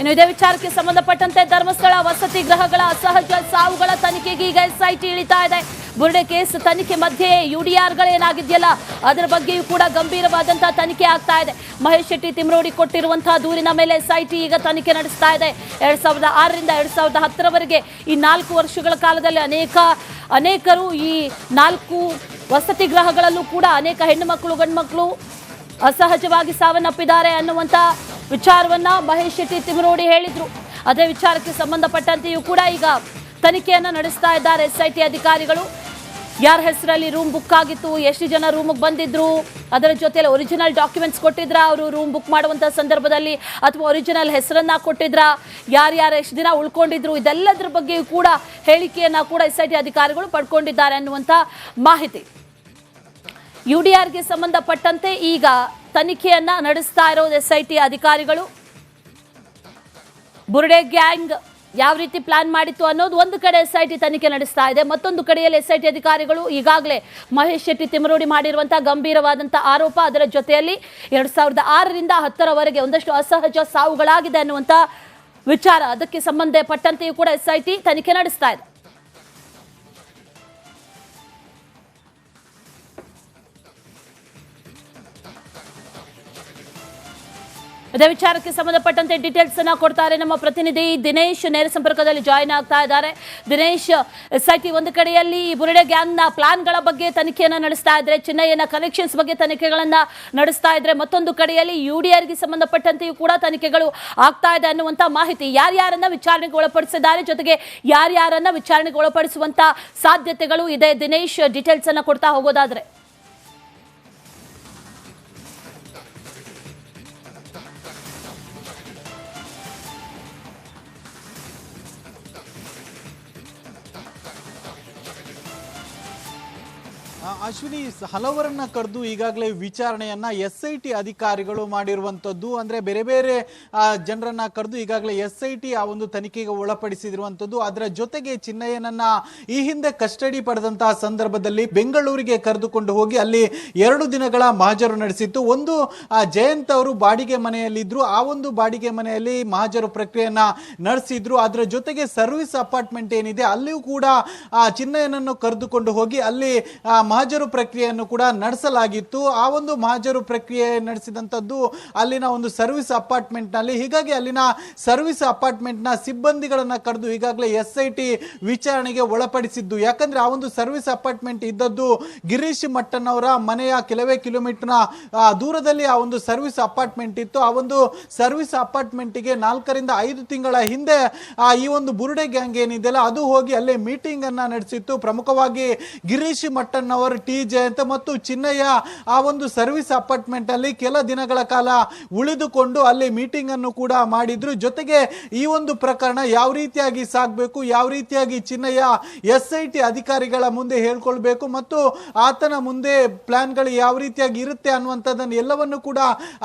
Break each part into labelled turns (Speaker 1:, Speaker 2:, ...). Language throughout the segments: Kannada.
Speaker 1: ಇನ್ನು ಇದೇ ವಿಚಾರಕ್ಕೆ ಸಂಬಂಧಪಟ್ಟಂತೆ ಧರ್ಮಸ್ಥಳ, ವಸತಿ ಗೃಹಗಳ ಅಸಹಜ ಸಾವುಗಳ ತನಿಖೆಗೆ ಈಗ ಎಸ್ಐಟಿ ಇಳಿತಾ ಇದೆ. ಬುರುಡೆ ಕೇಸ್ ತನಿಖೆ ಮಧ್ಯೆ ಯುಡಿಆರ್ಗಳೇನಾಗಿದೆಯಲ್ಲ ಅದರ ಬಗ್ಗೆಯೂ ಕೂಡ ಗಂಭೀರವಾದಂತಹ ತನಿಖೆ ಆಗ್ತಾ ಇದೆ. ಮಹೇಶ್ ಶೆಟ್ಟಿ ತಿಮ್ರೋಡಿ ಕೊಟ್ಟಿರುವಂತಹ ದೂರಿನ ಮೇಲೆ ಎಸ್ಐಟಿ ಈಗ ತನಿಖೆ ನಡೆಸ್ತಾ ಇದೆ. ಎರಡ್ ಸಾವಿರದ ಆರರಿಂದ ಎರಡ್ ಸಾವಿರದ ಹತ್ತರವರೆಗೆ ಈ ನಾಲ್ಕು ವರ್ಷಗಳ ಕಾಲದಲ್ಲಿ ಅನೇಕ, ಅನೇಕರು ಈ ನಾಲ್ಕು ವಸತಿ ಗೃಹಗಳಲ್ಲೂ ಕೂಡ ಅನೇಕ ಹೆಣ್ಣು ಮಕ್ಕಳು, ಗಂಡು ಮಕ್ಕಳು ಅಸಹಜವಾಗಿ ಸಾವನ್ನಪ್ಪಿದ್ದಾರೆ ಅನ್ನುವಂತ ವಿಚಾರವನ್ನ ಮಹೇಶ್ ಶೆಟ್ಟಿ ತಿಮರೋಡಿ ಹೇಳಿದ್ರು. ಅದೇ ವಿಚಾರಕ್ಕೆ ಸಂಬಂಧಪಟ್ಟಂತೆಯೂ ಕೂಡ ಈಗ ತನಿಖೆಯನ್ನ ನಡೆಸ್ತಾ ಇದ್ದಾರೆ ಎಸ್ಐಟಿ ಅಧಿಕಾರಿಗಳು. ಯಾರ ಹೆಸರಲ್ಲಿ ರೂಮ್ ಬುಕ್ ಆಗಿತ್ತು, ಎಷ್ಟು ಜನ ರೂಮಿಗೆ ಬಂದಿದ್ರು, ಅದರ ಜೊತೆಯಲ್ಲಿ ಒರಿಜಿನಲ್ ಡಾಕ್ಯುಮೆಂಟ್ಸ್ ಕೊಟ್ಟಿದ್ರ, ಅವರು ರೂಮ್ ಬುಕ್ ಮಾಡುವಂಥ ಸಂದರ್ಭದಲ್ಲಿ, ಅಥವಾ ಒರಿಜಿನಲ್ ಹೆಸರನ್ನ ಕೊಟ್ಟಿದ್ರ ಯಾರ್ಯಾರು ಎಷ್ಟು ದಿನ ಉಳ್ಕೊಂಡಿದ್ರು, ಇದೆಲ್ಲದರ ಬಗ್ಗೆಯೂ ಕೂಡ ಹೇಳಿಕೆಯನ್ನ ಕೂಡ ಎಸ್ ಅಧಿಕಾರಿಗಳು ಪಡ್ಕೊಂಡಿದ್ದಾರೆ ಅನ್ನುವಂಥ ಮಾಹಿತಿ. ಯುಡಿಆರ್ಗೆ ಸಂಬಂಧಪಟ್ಟಂತೆ ಈಗ ತನಿಖೆಯನ್ನ ನಡೆಸ್ತಾ ಇರೋದು ಎಸ್ಐಟಿ ಅಧಿಕಾರಿಗಳು. ಬುರ್ಡೆ ಗ್ಯಾಂಗ್ ಯಾವ ರೀತಿ ಪ್ಲಾನ್ ಮಾಡಿತ್ತು ಅನ್ನೋದು ಒಂದು ಕಡೆ ಎಸ್ ಐ ಟಿ ತನಿಖೆ ನಡೆಸ್ತಾ ಇದೆ, ಮತ್ತೊಂದು ಕಡೆಯಲ್ಲಿ ಎಸ್ ಐ ಟಿ ಅಧಿಕಾರಿಗಳು ಈಗಾಗಲೇ ಮಹೇಶ್ ಶೆಟ್ಟಿ ತಿಮರೋಡಿ ಮಾಡಿರುವಂತಹ ಗಂಭೀರವಾದಂತಹ ಆರೋಪ. ಅದರ ಜೊತೆಯಲ್ಲಿ ಎರಡ್ ಸಾವಿರದ ಆರರಿಂದ ಹತ್ತರವರೆಗೆ ಒಂದಷ್ಟು ಅಸಹಜ ಸಾವುಗಳಾಗಿದೆ ಅನ್ನುವಂಥ ವಿಚಾರ. ಅದಕ್ಕೆ ಸಂಬಂಧಪಟ್ಟಂತೆಯೂ ಕೂಡ ಎಸ್ ಐ ಟಿ ತನಿಖೆ ನಡೆಸ್ತಾ ಇದೆ. ಇದೇ ವಿಚಾರಕ್ಕೆ ಸಂಬಂಧಪಟ್ಟಂತೆ ಡೀಟೇಲ್ಸ್ ಅನ್ನ ಕೊಡ್ತಾರೆ ನಮ್ಮ ಪ್ರತಿನಿಧಿ ದಿನೇಶ್. ನೇರ ಸಂಪರ್ಕದಲ್ಲಿ ಜಾಯಿನ್ ಆಗ್ತಾ ಇದ್ದಾರೆ. ದಿನೇಶ್ ಎಸ್ಐಟಿ ಒಂದು ಕಡೆಯಲ್ಲಿ ಬುರುಡೆ ಪ್ಲಾನ್ಗಳ ಬಗ್ಗೆ ತನಿಖೆಯನ್ನ ನಡೆಸ್ತಾ ಇದ್ರೆ ಚಿನ್ನಯ್ಯನ ಕನೆಕ್ಷನ್ಸ್ ಬಗ್ಗೆ ತನಿಖೆಗಳನ್ನ ನಡೆಸ್ತಾ ಇದ್ರೆ, ಮತ್ತೊಂದು ಕಡೆಯಲ್ಲಿ ಯುಡಿಆರ್ಗೆ ಸಂಬಂಧಪಟ್ಟಂತೆಯೂ ಕೂಡ ತನಿಖೆಗಳು ಆಗ್ತಾ ಇದೆ ಅನ್ನುವಂತ ಮಾಹಿತಿ ಯಾರ್ಯಾರನ್ನ ವಿಚಾರಣೆಗೆ ಒಳಪಡಿಸಿದ್ದಾರೆ, ಜೊತೆಗೆ ಯಾರ್ಯಾರನ್ನ ವಿಚಾರಣೆಗೆ ಒಳಪಡಿಸುವಂತ ಸಾಧ್ಯತೆಗಳು ಇದೆ. ದಿನೇಶ್ ಡೀಟೇಲ್ಸ್ ಅನ್ನ ಕೊಡ್ತಾ ಹೋಗೋದಾದ್ರೆ.
Speaker 2: ಅಶ್ವಿನಿ ಹಲವರನ್ನ ಕರೆದು ಈಗಾಗಲೇ ವಿಚಾರಣೆಯನ್ನ ಎಸ್ ಐ ಟಿ ಅಧಿಕಾರಿಗಳು ಮಾಡಿರುವಂಥದ್ದು. ಅಂದ್ರೆ ಬೇರೆ ಬೇರೆ ಜನರನ್ನ ಕರೆದು ಈಗಾಗಲೇ ಎಸ್ ಐ ಟಿ ಆ ಒಂದು ತನಿಖೆಗೆ ಒಳಪಡಿಸಿರುವಂಥದ್ದು ಅದರ ಜೊತೆಗೆ ಚಿನ್ನಯ್ಯನನ್ನ ಈ ಹಿಂದೆ ಕಸ್ಟಡಿ ಪಡೆದಂತಹ ಸಂದರ್ಭದಲ್ಲಿ ಬೆಂಗಳೂರಿಗೆ ಕರೆದುಕೊಂಡು ಹೋಗಿ ಅಲ್ಲಿ ಎರಡು ದಿನಗಳ ಮಹಾಜರು ನಡೆಸಿತ್ತು. ಒಂದು ಜಯಂತ್ ಅವರು ಬಾಡಿಗೆ ಮನೆಯಲ್ಲಿದ್ದರು ಆ ಒಂದು ಬಾಡಿಗೆ ಮನೆಯಲ್ಲಿ ಮಹಾಜರು ಪ್ರಕ್ರಿಯೆಯನ್ನ ನಡೆಸಿದ್ರು. ಅದರ ಜೊತೆಗೆ ಸರ್ವಿಸ್ ಅಪಾರ್ಟ್ಮೆಂಟ್ ಏನಿದೆ ಅಲ್ಲಿಯೂ ಕೂಡ ಆ ಚಿನ್ನಯ್ಯನನ್ನು ಕರೆದುಕೊಂಡು ಹೋಗಿ ಅಲ್ಲಿ ಆ, ಪ್ರಕ್ರಿಯೆಯನ್ನು ಕೂಡ ನಡೆಸಲಾಗಿತ್ತು. ಆ ಒಂದು ಮಹಾಜರು ಪ್ರಕ್ರಿಯೆ ನಡೆಸಿದಂಥದ್ದು ಅಲ್ಲಿನ ಒಂದು ಸರ್ವಿಸ್ ಅಪಾರ್ಟ್ಮೆಂಟ್ನಲ್ಲಿ ಹೀಗಾಗಿ ಅಲ್ಲಿನ ಸರ್ವಿಸ್ ಅಪಾರ್ಟ್ಮೆಂಟ್ನ ಸಿಬ್ಬಂದಿಗಳನ್ನು ಕರೆದು ಈಗಾಗಲೇ ಎಸ್ ಐ ಟಿ ವಿಚಾರಣೆಗೆ ಒಳಪಡಿಸಿದ್ದು. ಯಾಕಂದ್ರೆ ಆ ಒಂದು ಸರ್ವಿಸ್ ಅಪಾರ್ಟ್ಮೆಂಟ್ ಇದ್ದದ್ದು ಗಿರೀಶ್ ಮಟ್ಟನವರ ಮನೆಯ ಕೆಲವೇ ಕಿಲೋಮೀಟರ್ನ ದೂರದಲ್ಲಿ ಆ ಒಂದು ಸರ್ವಿಸ್ ಅಪಾರ್ಟ್ಮೆಂಟ್ ಇತ್ತು. ಆ ಒಂದು ಸರ್ವಿಸ್ ಅಪಾರ್ಟ್ಮೆಂಟಿಗೆ ನಾಲ್ಕರಿಂದ ಐದು ತಿಂಗಳ ಹಿಂದೆ, ಆ, ಈ ಒಂದು ಬುರುಡೆ ಗ್ಯಾಂಗ್ ಏನಿದೆಯಲ್ಲ, ಅದು ಹೋಗಿ ಅಲ್ಲೇ ಮೀಟಿಂಗ್ ಅನ್ನ ನಡೆಸಿತ್ತು. ಪ್ರಮುಖವಾಗಿ ಗಿರೀಶ್ ಅವರು ಟಿ ಜಯಂತ್ ಮತ್ತು ಚಿನ್ನಯ್ಯ ಆ ಒಂದು ಸರ್ವಿಸ್ ಅಪಾರ್ಟ್ಮೆಂಟ್ ಅಲ್ಲಿ ಕೆಲ ದಿನಗಳ ಕಾಲ ಉಳಿದುಕೊಂಡು ಅಲ್ಲಿ ಮೀಟಿಂಗ್ ಅನ್ನು ಕೂಡ ಮಾಡಿದ್ರು. ಜೊತೆಗೆ ಈ ಒಂದು ಪ್ರಕರಣ ಯಾವ ರೀತಿಯಾಗಿ ಸಾಗಬೇಕು, ಯಾವ ರೀತಿಯಾಗಿ ಚಿನ್ನಯ್ಯ ಎಸ್ ಐ ಟಿ ಅಧಿಕಾರಿಗಳ ಮುಂದೆ ಹೇಳ್ಕೊಳ್ಬೇಕು ಮತ್ತು ಆತನ ಮುಂದೆ ಪ್ಲಾನ್ಗಳು ಯಾವ ರೀತಿಯಾಗಿ ಇರುತ್ತೆ ಅನ್ನುವಂಥದ್ದನ್ನು ಎಲ್ಲವನ್ನು ಕೂಡ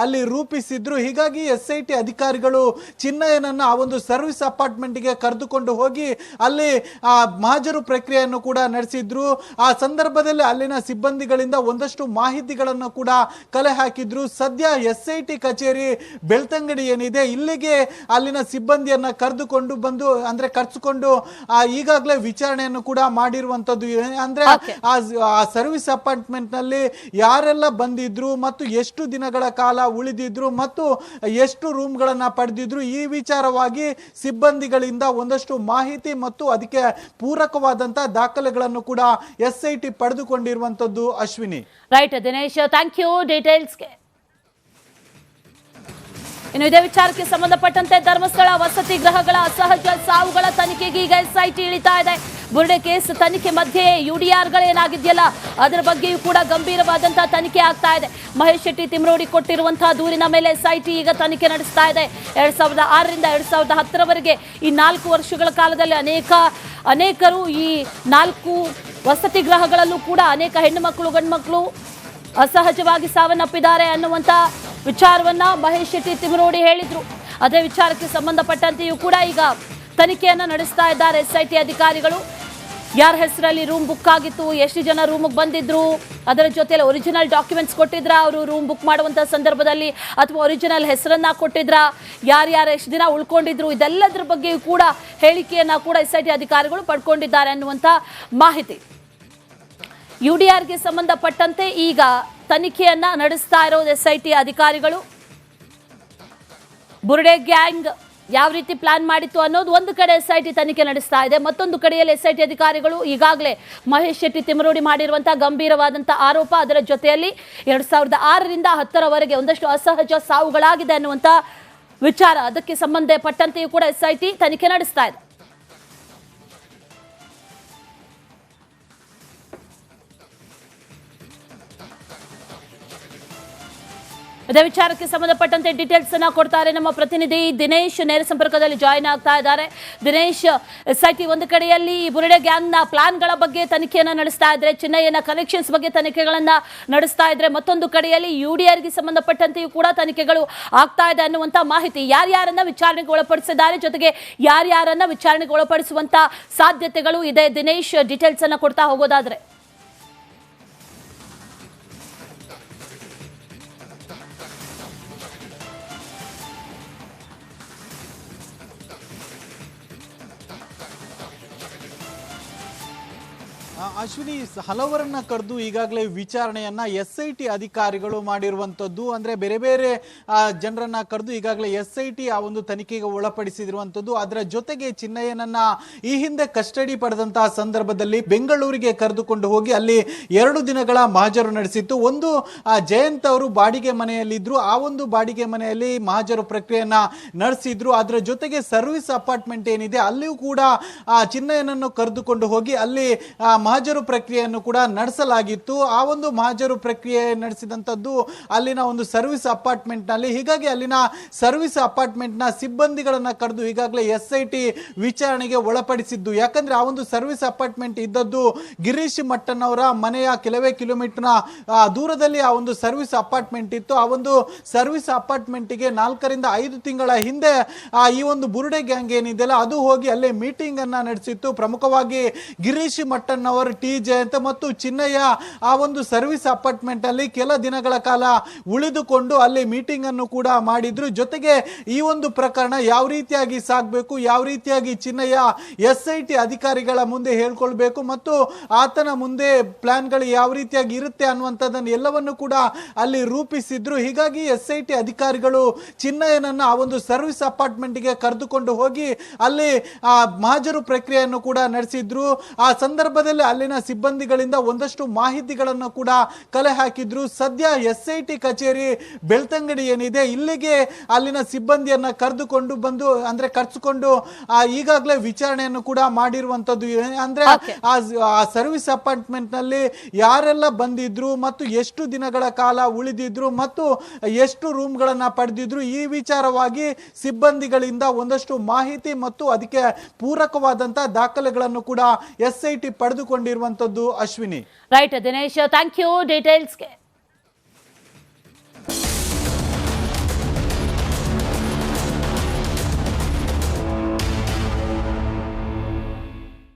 Speaker 2: ಅಲ್ಲಿ ರೂಪಿಸಿದ್ರು. ಹೀಗಾಗಿ ಎಸ್ ಐ ಟಿ ಅಧಿಕಾರಿಗಳು ಚಿನ್ನಯ್ಯನನ್ನ ಆ ಒಂದು ಸರ್ವಿಸ್ ಅಪಾರ್ಟ್ಮೆಂಟ್ಗೆ ಕರೆದುಕೊಂಡು ಹೋಗಿ ಅಲ್ಲಿ ಆ ಮಹಾಜರು ಪ್ರಕ್ರಿಯೆಯನ್ನು ಕೂಡ ನಡೆಸಿದ್ರು. ಆ ಸಂದರ್ಭದಲ್ಲಿ ಅಲ್ಲಿನ ಸಿಬ್ಬಂದಿಗಳಿಂದ ಒಂದಷ್ಟು ಮಾಹಿತಿಗಳನ್ನು ಕೂಡ ಕಲೆ ಹಾಕಿದ್ರು. ಸದ್ಯ ಎಸ್ ಐ ಟಿ ಕಚೇರಿ ಬೆಳ್ತಂಗಡಿ ಏನಿದೆ ಇಲ್ಲಿಗೆ ಅಲ್ಲಿನ ಸಿಬ್ಬಂದಿಯನ್ನ ಕರೆದುಕೊಂಡು ಬಂದು ಅಂದ್ರೆ ಕರ್ಸಿಕೊಂಡು ಈಗಾಗಲೇ ವಿಚಾರಣೆಯನ್ನು ಕೂಡ ಮಾಡಿರುವಂತದ್ದು. ಅಂದ್ರೆ ಆ ಸರ್ವಿಸ್ ಅಪಾರ್ಟ್ಮೆಂಟ್ನಲ್ಲಿ ಯಾರೆಲ್ಲ ಬಂದಿದ್ರು ಮತ್ತು ಎಷ್ಟು ದಿನಗಳ ಕಾಲ ಉಳಿದಿದ್ರು ಮತ್ತು ಎಷ್ಟು ರೂಮ್ಗಳನ್ನ ಪಡೆದಿದ್ರು ಈ ವಿಚಾರವಾಗಿ ಸಿಬ್ಬಂದಿಗಳಿಂದ ಒಂದಷ್ಟು ಮಾಹಿತಿ ಮತ್ತು ಅದಕ್ಕೆ ಪೂರಕವಾದಂತಹ ದಾಖಲೆಗಳನ್ನು ಕೂಡ S I T ಪಡೆದುಕೊಂಡಿರುವಂತದ್ದು Ashwini.
Speaker 1: Right Dinesh thank you ಡೀಟೇಲ್ಸ್ಗೆ ಇನ್ನು ಇದೇ ವಿಚಾರಕ್ಕೆ ಸಂಬಂಧಪಟ್ಟಂತೆ ಧರ್ಮಸ್ಥಳ, ವಸತಿ ಗೃಹಗಳ ಅಸಹಜ ಸಾವುಗಳ ತನಿಖೆಗೆ ಈಗ ಎಸ್ಐಟಿ ಇಳಿತಾ ಇದೆ. ಬುರುಡೆ ಕೇಸ್ ತನಿಖೆ ಮಧ್ಯೆ ಯುಡಿಆರ್ಗಳೇನಾಗಿದೆಯಲ್ಲ ಅದರ ಬಗ್ಗೆಯೂ ಕೂಡ ಗಂಭೀರವಾದಂತಹ ತನಿಖೆ ಆಗ್ತಾ ಇದೆ. ಮಹೇಶ್ ಶೆಟ್ಟಿ ತಿಮ್ರೋಡಿ ಕೊಟ್ಟಿರುವಂತಹ ದೂರಿನ ಮೇಲೆ ಎಸ್ಐಟಿ ಈಗ ತನಿಖೆ ನಡೆಸ್ತಾ ಇದೆ. ಎರಡ್ ಸಾವಿರದ ಆರರಿಂದ ಎರಡ್ ಸಾವಿರದ ಹತ್ತರವರೆಗೆ ಈ ನಾಲ್ಕು ವರ್ಷಗಳ ಕಾಲದಲ್ಲಿ ಅನೇಕ ಅನೇಕರು ಈ ನಾಲ್ಕು ವಸತಿ ಗೃಹಗಳಲ್ಲೂ ಕೂಡ ಅನೇಕ ಹೆಣ್ಣು ಮಕ್ಕಳು, ಗಂಡು ಮಕ್ಕಳು ಅಸಹಜವಾಗಿ ಸಾವನ್ನಪ್ಪಿದ್ದಾರೆ ಅನ್ನುವಂತ ವಿಚಾರವನ್ನ ಮಹೇಶ್ ಶೆಟ್ಟಿ ತಿಮರೋಡಿ ಹೇಳಿದ್ರು. ಅದೇ ವಿಚಾರಕ್ಕೆ ಸಂಬಂಧಪಟ್ಟಂತೆಯೂ ಕೂಡ ಈಗ ತನಿಖೆಯನ್ನ ನಡೆಸ್ತಾ ಇದ್ದಾರೆ ಎಸ್ಐಟಿ ಅಧಿಕಾರಿಗಳು. ಯಾರ ಹೆಸರಲ್ಲಿ ರೂಮ್ ಬುಕ್ ಆಗಿತ್ತು, ಎಷ್ಟು ಜನ ರೂಮಿಗೆ ಬಂದಿದ್ರು, ಅದರ ಜೊತೆಯಲ್ಲಿ ಒರಿಜಿನಲ್ ಡಾಕ್ಯುಮೆಂಟ್ಸ್ ಕೊಟ್ಟಿದ್ರ, ಅವರು ರೂಮ್ ಬುಕ್ ಮಾಡುವಂಥ ಸಂದರ್ಭದಲ್ಲಿ ಅಥವಾ ಒರಿಜಿನಲ್ ಹೆಸರನ್ನ ಕೊಟ್ಟಿದ್ರ ಯಾರ್ಯಾರು ಎಷ್ಟು ದಿನ ಉಳ್ಕೊಂಡಿದ್ರು, ಇದೆಲ್ಲದರ ಬಗ್ಗೆಯೂ ಕೂಡ ಹೇಳಿಕೆಯನ್ನ ಕೂಡ ಎಸ್ ಅಧಿಕಾರಿಗಳು ಪಡ್ಕೊಂಡಿದ್ದಾರೆ ಅನ್ನುವಂಥ ಮಾಹಿತಿ. ಯು ಡಿ ಆರ್ಗೆ ಸಂಬಂಧಪಟ್ಟಂತೆ ಈಗ ತನಿಖೆಯನ್ನ ನಡೆಸ್ತಾ ಇರೋದು ಎಸ್ ಐ ಟಿ ಅಧಿಕಾರಿಗಳು. ಬುರ್ಡೆ ಗ್ಯಾಂಗ್ ಯಾವ ರೀತಿ ಪ್ಲಾನ್ ಮಾಡಿತ್ತು ಅನ್ನೋದು ಒಂದು ಕಡೆ ಎಸ್ ಐ ಟಿ ತನಿಖೆ ನಡೆಸ್ತಾ ಇದೆ, ಮತ್ತೊಂದು ಕಡೆಯಲ್ಲಿ ಎಸ್ ಐ ಟಿ ಅಧಿಕಾರಿಗಳು ಈಗಾಗಲೇ ಮಹೇಶ್ ಶೆಟ್ಟಿ ತಿಮರೋಡಿ ಮಾಡಿರುವಂತಹ ಗಂಭೀರವಾದಂತಹ ಆರೋಪ ಅದರ ಜೊತೆಯಲ್ಲಿ ಎರಡ್ ಸಾವಿರದ ಆರರಿಂದ ಹತ್ತರವರೆಗೆ ಒಂದಷ್ಟು ಅಸಹಜ ಸಾವುಗಳಾಗಿದೆ ಅನ್ನುವಂಥ ವಿಚಾರ. ಅದಕ್ಕೆ ಸಂಬಂಧಪಟ್ಟಂತೆಯೂ ಕೂಡ ಎಸ್ ಐ ಟಿ ತನಿಖೆ ನಡೆಸ್ತಾ ಇದೆ. ಇದೇ ವಿಚಾರಕ್ಕೆ ಸಂಬಂಧಪಟ್ಟಂತೆ ಡೀಟೇಲ್ಸ್ ಅನ್ನ ಕೊಡ್ತಾರೆ ನಮ್ಮ ಪ್ರತಿನಿಧಿ ದಿನೇಶ್. ನೇರ ಸಂಪರ್ಕದಲ್ಲಿ ಜಾಯಿನ್ ಆಗ್ತಾ ಇದ್ದಾರೆ. ದಿನೇಶ್ ಎಸ್ ಐ ಟಿ ಒಂದು ಕಡೆಯಲ್ಲಿ ಬುರುಡೆ ಪ್ಲಾನ್ ಪ್ಲಾನ್ಗಳ ಬಗ್ಗೆ ತನಿಖೆಯನ್ನ ನಡೆಸ್ತಾ ಇದ್ರೆ, ಚಿನ್ನಯ್ಯನ ಕನೆಕ್ಷನ್ಸ್ ಬಗ್ಗೆ ತನಿಖೆಗಳನ್ನ ನಡೆಸ್ತಾ ಇದ್ರೆ, ಮತ್ತೊಂದು ಕಡೆಯಲ್ಲಿ ಯು ಡಿ ಆರ್ಗೆ ಸಂಬಂಧಪಟ್ಟಂತೆಯೂ ಕೂಡ ತನಿಖೆಗಳು ಆಗ್ತಾ ಇದೆ ಅನ್ನುವಂತ ಮಾಹಿತಿ ಯಾರ್ಯಾರನ್ನ ವಿಚಾರಣೆಗೆ ಒಳಪಡಿಸಿದ್ದಾರೆ, ಜೊತೆಗೆ ಯಾರ್ಯಾರನ್ನ ವಿಚಾರಣೆಗೆ ಒಳಪಡಿಸುವಂತ ಸಾಧ್ಯತೆಗಳು ಇದೆ. ದಿನೇಶ್ ಡೀಟೇಲ್ಸ್ ಅನ್ನ ಕೊಡ್ತಾ ಹೋಗೋದಾದ್ರೆ.
Speaker 2: ಅಶ್ವಿನಿ, ಹಲವರನ್ನ ಕರೆದು ಈಗಾಗಲೇ ವಿಚಾರಣೆಯನ್ನ ಎಸ್ ಐ ಟಿ ಅಧಿಕಾರಿಗಳು ಮಾಡಿರುವಂತದ್ದು ಅಂದ್ರೆ ಬೇರೆ ಬೇರೆ ಜನರನ್ನ ಕರೆದು ಈಗಾಗಲೇ ಎಸ್ ಐ ಟಿ ಆ ಒಂದು ತನಿಖೆಗೆ ಒಳಪಡಿಸಿರುವಂತದ್ದು ಅದರ ಜೊತೆಗೆ ಚಿನ್ನಯ್ಯನನ್ನ ಈ ಹಿಂದೆ ಕಸ್ಟಡಿ ಪಡೆದಂತಹ ಸಂದರ್ಭದಲ್ಲಿ ಬೆಂಗಳೂರಿಗೆ ಕರೆದುಕೊಂಡು ಹೋಗಿ ಅಲ್ಲಿ ಎರಡು ದಿನಗಳ ಮಹಾಜರು ನಡೆಸಿತ್ತು. ಒಂದು ಜಯಂತ್ ಅವರು ಬಾಡಿಗೆ ಮನೆಯಲ್ಲಿದ್ದರು ಆ ಒಂದು ಬಾಡಿಗೆ ಮನೆಯಲ್ಲಿ ಮಹಾಜರು ಪ್ರಕ್ರಿಯೆಯನ್ನ ನಡೆಸಿದ್ರು. ಅದರ ಜೊತೆಗೆ ಸರ್ವಿಸ್ ಅಪಾರ್ಟ್ಮೆಂಟ್ ಏನಿದೆ, ಅಲ್ಲಿಯೂ ಕೂಡ, ಆ, ಚಿನ್ನಯ್ಯನನ್ನು ಕರೆದುಕೊಂಡು ಹೋಗಿ ಅಲ್ಲಿ ಮಹಾಜರು ಪ್ರಕ್ರಿಯೆಯನ್ನು ಕೂಡ ನಡೆಸಲಾಗಿತ್ತು. ಆ ಒಂದು ಮಹಾಜರು ಪ್ರಕ್ರಿಯೆ ನಡೆಸಿದಂಥದ್ದು ಅಲ್ಲಿನ ಒಂದು ಸರ್ವಿಸ್ ಅಪಾರ್ಟ್ಮೆಂಟ್ನಲ್ಲಿ. ಹೀಗಾಗಿ ಅಲ್ಲಿನ ಸರ್ವಿಸ್ ಅಪಾರ್ಟ್ಮೆಂಟ್ನ ಸಿಬ್ಬಂದಿಗಳನ್ನು ಕರೆದು ಈಗಾಗಲೇ ಎಸ್ ಐ ಟಿ ವಿಚಾರಣೆಗೆ ಒಳಪಡಿಸಿದ್ದು. ಯಾಕಂದರೆ ಆ ಒಂದು ಸರ್ವಿಸ್ ಅಪಾರ್ಟ್ಮೆಂಟ್ ಇದ್ದದ್ದು ಗಿರೀಶ್ ಮಟ್ಟನವರ ಮನೆಯ ಕೆಲವೇ ಕಿಲೋಮೀಟರ್ನ ದೂರದಲ್ಲಿ ಆ ಒಂದು ಸರ್ವಿಸ್ ಅಪಾರ್ಟ್ಮೆಂಟ್ ಇತ್ತು. ಆ ಒಂದು ಸರ್ವಿಸ್ ಅಪಾರ್ಟ್ಮೆಂಟಿಗೆ ನಾಲ್ಕರಿಂದ ಐದು ತಿಂಗಳ ಹಿಂದೆ ಈ ಒಂದು ಬುರುಡೆ ಗ್ಯಾಂಗ್ ಏನಿದೆಯಲ್ಲ, ಅದು ಹೋಗಿ ಅಲ್ಲೇ ಮೀಟಿಂಗ್ ಅನ್ನ ನಡೆಸಿತ್ತು. ಪ್ರಮುಖವಾಗಿ ಗಿರೀಶ್ ಮಟ್ಟನ್ ಅವರು ಟಿ ಜಯಂತ್ ಮತ್ತು ಚಿನ್ನಯ್ಯ ಆ ಒಂದು ಸರ್ವಿಸ್ ಅಪಾರ್ಟ್ಮೆಂಟ್ ಅಲ್ಲಿ ಕೆಲ ದಿನಗಳ ಕಾಲ ಉಳಿದುಕೊಂಡು ಅಲ್ಲಿ ಮೀಟಿಂಗ್ ಅನ್ನು ಕೂಡ ಮಾಡಿದ್ರು. ಜೊತೆಗೆ ಈ ಒಂದು ಪ್ರಕರಣ ಯಾವ ರೀತಿಯಾಗಿ ಸಾಗಬೇಕು, ಯಾವ ರೀತಿಯಾಗಿ ಚಿನ್ನಯ್ಯ ಎಸ್ ಐ ಟಿ ಅಧಿಕಾರಿಗಳ ಮುಂದೆ ಹೇಳ್ಕೊಳ್ಬೇಕು ಮತ್ತು ಆತನ ಮುಂದೆ ಪ್ಲಾನ್ಗಳು ಯಾವ ರೀತಿಯಾಗಿ ಇರುತ್ತೆ ಅನ್ನುವಂಥದ್ದನ್ನು ಎಲ್ಲವನ್ನು ಕೂಡ ಅಲ್ಲಿ ರೂಪಿಸಿದ್ರು. ಹೀಗಾಗಿ ಎಸ್ ಐ ಟಿ ಅಧಿಕಾರಿಗಳು ಚಿನ್ನಯ್ಯನನ್ನ ಆ ಒಂದು ಸರ್ವಿಸ್ ಅಪಾರ್ಟ್ಮೆಂಟ್ಗೆ ಕರೆದುಕೊಂಡು ಹೋಗಿ ಅಲ್ಲಿ ಆ ಮಹಾಜರು ಪ್ರಕ್ರಿಯೆಯನ್ನು ಕೂಡ ನಡೆಸಿದ್ರು. ಆ ಸಂದರ್ಭದಲ್ಲಿ ಅಲ್ಲಿನ ಸಿಬ್ಬಂದಿಗಳಿಂದ ಒಂದಷ್ಟು ಮಾಹಿತಿಗಳನ್ನು ಕೂಡ ಕಲೆ ಹಾಕಿದ್ರು. ಸದ್ಯ ಎಸ್ ಐ ಟಿ ಕಚೇರಿ ಬೆಳ್ತಂಗಡಿ ಏನಿದೆ ಇಲ್ಲಿಗೆ ಅಲ್ಲಿನ ಸಿಬ್ಬಂದಿಯನ್ನ ಕರೆದುಕೊಂಡು ಬಂದು ಅಂದ್ರೆ ಕರ್ಸಿಕೊಂಡು ಈಗಾಗಲೇ ವಿಚಾರಣೆಯನ್ನು ಕೂಡ ಮಾಡಿರುವಂತದ್ದು ಅಂದ್ರೆ ಆ ಸರ್ವಿಸ್ ಅಪಾರ್ಟ್ಮೆಂಟ್ನಲ್ಲಿ ಯಾರೆಲ್ಲ ಬಂದಿದ್ರು ಮತ್ತು ಎಷ್ಟು ದಿನಗಳ ಕಾಲ ಉಳಿದಿದ್ರು ಮತ್ತು ಎಷ್ಟು ರೂಮ್ಗಳನ್ನ ಪಡೆದಿದ್ರು ಈ ವಿಚಾರವಾಗಿ ಸಿಬ್ಬಂದಿಗಳಿಂದ ಒಂದಷ್ಟು ಮಾಹಿತಿ ಮತ್ತು ಅದಕ್ಕೆ ಪೂರಕವಾದಂತಹ ದಾಖಲೆಗಳನ್ನು ಕೂಡ S I T ಪಡೆದುಕೊಂಡಿರುವಂತದ್ದು Ashwini.
Speaker 1: Right Dinesh thank you ಡೀಟೇಲ್ಸ್ಗೆ